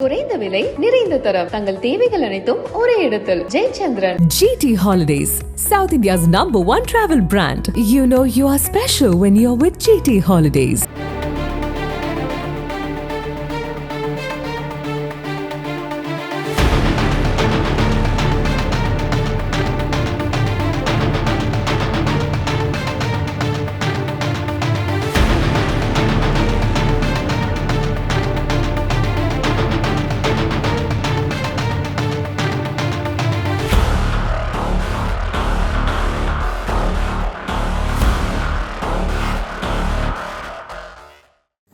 குறைந்த விலை நிறைந்த தரம் தங்கள் தேவைகள் அனைத்தும் ஒரே இடத்தில் Jayachandran GT Holidays South India's number one travel brand you know you are special when you are with GT Holidays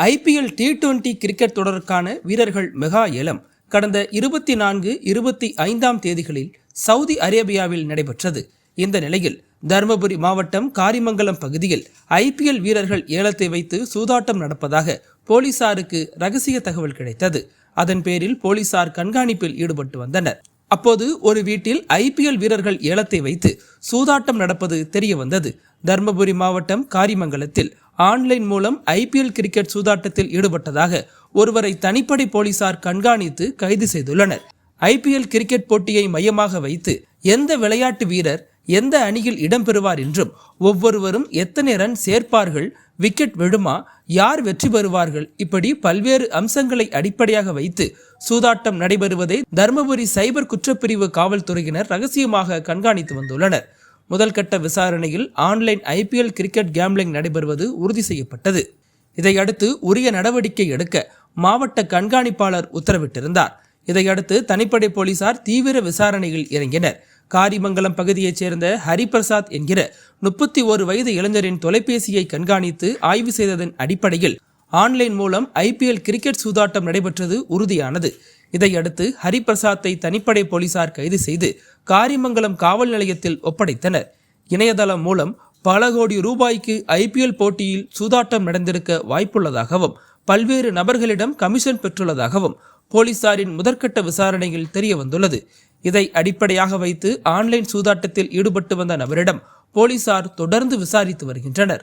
IPL T twenty cricket தொடருக்கான வீரர்கள் மெகா ஏலம் கடந்த இருபத்தி நான்கு இருபத்தி ஐந்தாம் தேதிகளில் சவுதி அரேபியாவில் நடைபெற்றது. இந்த நிலையில் தருமபுரி மாவட்டம் காரிமங்கலம் பகுதியில் ஐபிஎல் வீரர்கள் ஏலத்தை வைத்து சூதாட்டம் நடப்பதாக போலீசாருக்கு ரகசிய தகவல் கிடைத்தது. அதன் பேரில் போலீசார் கண்காணிப்பில் ஈடுபட்டு வந்தனர். அப்போது ஒரு வீட்டில் ஐபிஎல் வீரர்கள் ஏலத்தை வைத்து சூதாட்டம் நடப்பது தெரிய வந்தது தர்மபுரி மாவட்டம் காரிமங்கலத்தில் ஆன்லைன் மூலம் ஐபிஎல் கிரிக்கெட் சூதாட்டத்தில் ஈடுபட்டதாக ஒருவரை தனிப்படை போலீசார் கண்காணித்து கைது செய்துள்ளனர். ஐபிஎல் கிரிக்கெட் போட்டியை மையமாக வைத்து எந்த விளையாட்டு வீரர் எந்த அணியில் இடம்பெறுவார் என்றும் ஒவ்வொருவரும் எத்தனை ரன் சேர்ப்பார்கள் விக்கெட் விழுமா யார் வெற்றி பெறுவார்கள் இப்படி பல்வேறு அம்சங்களை அடிப்படையாக வைத்து சூதாட்டம் நடைபெறுவதை தருமபுரி சைபர் குற்றப்பிரிவு காவல்துறையினர் ரகசியமாக கண்காணித்து வந்துள்ளனர். முதல்கட்ட விசாரணையில் ஆன்லைன் ஐபிஎல் கிரிக்கெட் கேம்லிங் நடைபெறுவது உறுதி செய்யப்பட்டது. இதையடுத்து உரிய நடவடிக்கை எடுக்க மாவட்ட கண்காணிப்பாளர் உத்தரவிட்டிருந்தார். இதையடுத்து தனிப்படை போலீசார் தீவிர விசாரணையில் இறங்கினர். காரிமங்கலம் பகுதியைச் சேர்ந்த ஹரிபிரசாத் என்கிற முப்பத்தி ஒரு வயது இளைஞரின் தொலைபேசியை கண்காணித்து ஆய்வு செய்ததன் அடிப்படையில் ஆன்லைன் மூலம் ஐபிஎல் கிரிக்கெட் சூதாட்டம் நடைபெற்றது உறுதியானது. இதையடுத்து ஹரிபிரசாத்தை தனிப்படை போலீசார் கைது செய்து காரிமங்கலம் காவல் நிலையத்தில் ஒப்படைத்தனர். இணையதளம் மூலம் பல கோடி ரூபாய்க்கு ஐபிஎல் போட்டியில் சூதாட்டம் நடந்திருக்க வாய்ப்புள்ளதாகவும் பல்வேறு நபர்களிடம் கமிஷன் பெற்றுள்ளதாகவும் போலீசாரின் முதற்கட்ட விசாரணையில் தெரிய வந்துள்ளது இதை அடிப்படையாக வைத்து ஆன்லைன் சூதாட்டத்தில் ஈடுபட்டு வந்த நபரிடம் போலீசார் தொடர்ந்து விசாரித்து வருகின்றனர்.